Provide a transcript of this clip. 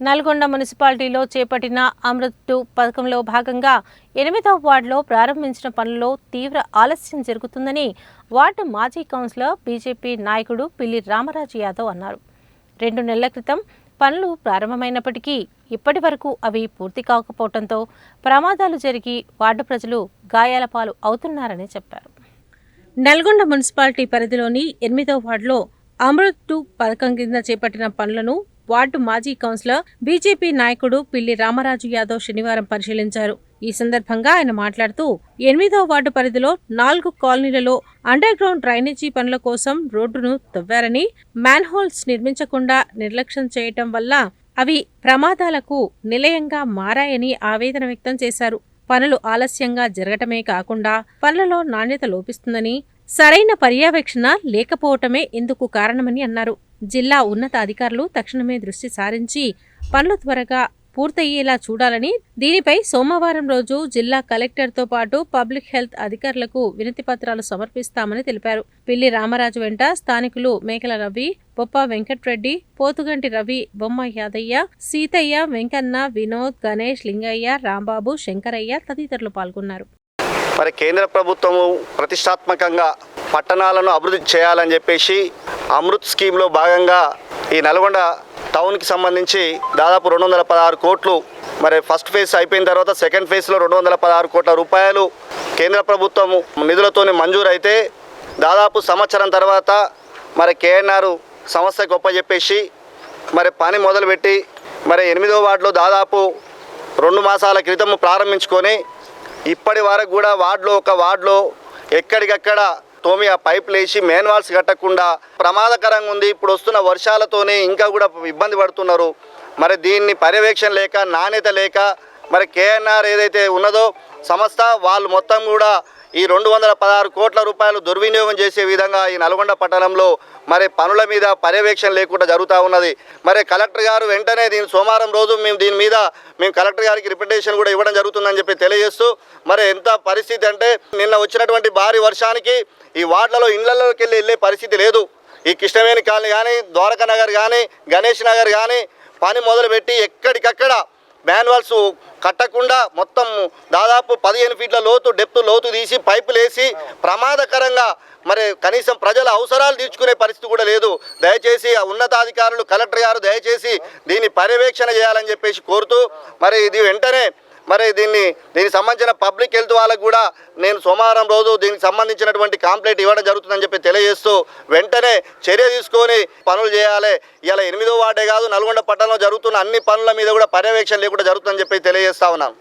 నల్గొండ మున్సిపాలిటీలో చేపట్టిన అమృత్ టూ పథకంలో భాగంగా ఎనిమిదవ వార్డులో ప్రారంభించిన పనుల్లో తీవ్ర ఆలస్యం జరుగుతుందని వార్డు మాజీ కౌన్సిలర్ బీజేపీ నాయకుడు పిల్లి రామరాజు యాదవ్ అన్నారు. రెండు నెలల క్రితం పనులు ప్రారంభమైనప్పటికీ ఇప్పటి వరకు అవి పూర్తి కాకపోవడంతో ప్రమాదాలు జరిగి వార్డు ప్రజలు గాయాల పాలు అవుతున్నారని చెప్పారు. నల్గొండ మున్సిపాలిటీ పరిధిలోని ఎనిమిదవ వార్డులో అమృత్ టూ పథకం కింద చేపట్టిన పనులను వార్డు మాజీ కౌన్సిలర్ బీజేపీ నాయకుడు పిల్లి రామరాజు యాదవ్ శనివారం పరిశీలించారు. ఈ సందర్భంగా ఆయన మాట్లాడుతూ ఎనిమిదో వార్డు పరిధిలో నాలుగు కాలనీలలో అండర్ గ్రౌండ్ డ్రైనేజీ పనుల కోసం రోడ్డును తవ్వారని మ్యాన్హోల్స్ నిర్మించకుండా నిర్లక్ష్యం చేయటం వల్ల అవి ప్రమాదాలకు నిలయంగా మారాయని ఆవేదన వ్యక్తం చేశారు. పనులు ఆలస్యంగా జరగటమే కాకుండా పనులలో నాణ్యత లోపిస్తుందని సరైన పర్యవేక్షణ లేకపోవటమే ఇందుకు కారణమని అన్నారు. జిల్లా ఉన్నత అధికారులు తక్షణమే దృష్టి సారించి పనులు త్వరగా పూర్తయ్యేలా చూడాలని దీనిపై సోమవారం రోజు జిల్లా కలెక్టర్తో పాటు పబ్లిక్ హెల్త్ అధికారులకు వినతి పత్రాలు సమర్పిస్తామని తెలిపారు. పిల్లి రామరాజు వెంట స్థానికులు మేకల రవి బొప్ప వెంకట్రెడ్డి పోతుగంటి రవి బొమ్మ యాదయ్య సీతయ్య వెంకన్న వినోద్ గణేష్ లింగయ్య రాంబాబు శంకరయ్య తదితరులు పాల్గొన్నారు. మరి కేంద్ర ప్రభుత్వము ప్రతిష్టాత్మకంగా పట్టణాలను అభివృద్ధి చేయాలని చెప్పేసి అమృత్ స్కీమ్లో భాగంగా ఈ నల్గొండ టౌన్కి సంబంధించి దాదాపు రెండు వందల పదహారు కోట్లు మరి ఫస్ట్ ఫేజ్ అయిపోయిన తర్వాత సెకండ్ ఫేజ్లో రెండు వందల పదహారు కోట్ల రూపాయలు కేంద్ర ప్రభుత్వం నిధులతోనే మంజూరు అయితే దాదాపు సంవత్సరం తర్వాత మరి కేఎన్ఆర్ సంస్థ గొప్ప చెప్పేసి మరి పని మొదలుపెట్టి మరి ఎనిమిదో వార్డులో దాదాపు రెండు మాసాల క్రితం ప్రారంభించుకొని ఇప్పటి వరకు కూడా వార్డులో ఒక వార్డులో ఎక్కడికక్కడ తోమి ఆ పైపులు వేసి మెయిన్ వాల్స్ కట్టకుండా ప్రమాదకరంగా ఉంది. ఇప్పుడు వస్తున్న వర్షాలతోనే ఇంకా కూడా ఇబ్బంది పడుతున్నారు. మరి దీన్ని పర్యవేక్షణ లేక నాణ్యత లేక మరి కేఎన్ఆర్ ఏదైతే ఉన్నదో సంస్థ వాళ్ళు మొత్తం కూడా ఈ రెండు వందల పదహారు కోట్ల రూపాయలు దుర్వినియోగం చేసే విధంగా ఈ నల్గొండ పట్టణంలో మరి పనుల మీద పర్యవేక్షణ లేకుండా జరుగుతూ ఉన్నది. మరి కలెక్టర్ గారు వెంటనే దీని సోమవారం రోజు మేము దీని మీద మేము కలెక్టర్ గారికి రిప్రజెంటేషన్ కూడా ఇవ్వడం జరుగుతుందని చెప్పి తెలియజేస్తూ మరి ఎంత పరిస్థితి అంటే నిన్న వచ్చినటువంటి భారీ వర్షానికి ఈ వార్డులలో ఇళ్ళలోకి వెళ్ళి వెళ్ళే పరిస్థితి లేదు. ఈ కృష్ణవేణి కాలనీ కానీ ద్వారకా నగర్ కానీ గణేష్ నగర్ కానీ పని మొదలుపెట్టి ఎక్కడికక్కడ మాన్యువల్స్ కట్టకుండా మొత్తం దాదాపు పదిహేను ఫీట్ల లోతు డెప్త్ లోతు తీసి పైపులు వేసి ప్రమాదకరంగా మరి కనీసం ప్రజల అవసరాలు తీర్చుకునే పరిస్థితి కూడా లేదు. దయచేసి ఆ ఉన్నతాధికారులు కలెక్టర్ గారు దయచేసి దీన్ని పర్యవేక్షణ చేయాలని చెప్పేసి కోరుతూ మరి ఇది వెంటనే మరి దీన్ని దీనికి సంబంధించిన పబ్లిక్ హెల్త్ వాళ్ళకు కూడా నేను సోమవారం రోజు దీనికి సంబంధించినటువంటి కాంప్లైంట్ ఇవ్వడం జరుగుతుందని చెప్పి తెలియజేస్తూ వెంటనే చర్య తీసుకొని పనులు చేయాలి. ఇలా ఎనిమిదో వార్డే కాదు నల్గొండ పట్టణంలో జరుగుతున్న అన్ని పనుల మీద కూడా పర్యవేక్షణ లేకుండా జరుగుతుందని చెప్పి తెలియజేస్తా ఉన్నాను